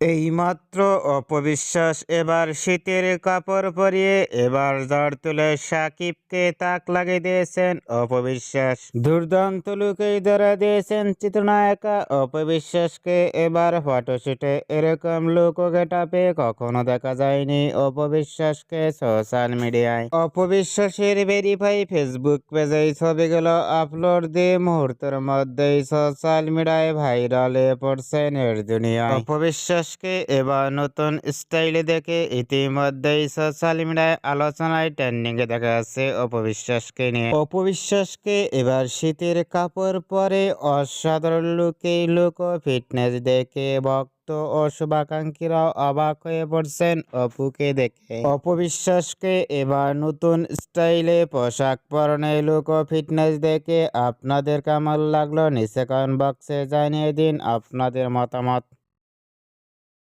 এইমাত্র অপবিশ্বাস, এবার শীতের কাপড় পরিয়ে, এবার ঝড় তুলে সাকিবকে তাক লাগিয়ে দিয়েছেন অপবিশ্বাস। দুর্দান্ত লুকেই ধরা দিয়েছেন চিত্রনায়িকা অপবিশ্বাসকে, এবার ফটোশুটে এরকম লুক গেটাপে কখনো দেখা যায়নি অপবিশ্বাসকে সোশ্যাল মিডিয়ায়। অপবিশ্বাসের ভেরিফাই ফেসবুক পেজে ছবিগুলো আপলোড দিয়ে মুহূর্তের মধ্যেই সোশ্যাল মিডিয়ায় ভাইরাল হয়ে পড়ছেন এর দুনিয়ায় এবার নতুন স্টাইলে দেখে ইতিমধ্যেই সোশ্যাল মিডিয়ায় আলোচনায় ট্রেন্ডিং এ দেখা যাচ্ছে অপবিশ্বাসকে নিয়ে। অপবিশ্বাসকে এবার শীতের কাপড় পরে অসাধারণ লুকে লুক ফিটনেস দেখে ভক্ত ও শুভাকাঙ্ক্ষীরাও অবাক হয়ে পড়ছেন অপুকে দেখে। অপবিশ্বাসকে এবার নতুন স্টাইলে পোশাক পরনে, লুক ফিটনেস দেখে আপনাদের কেমন লাগল? নিচে কমেন্ট বক্সে জানিয়ে দিন আপনাদের মতামত।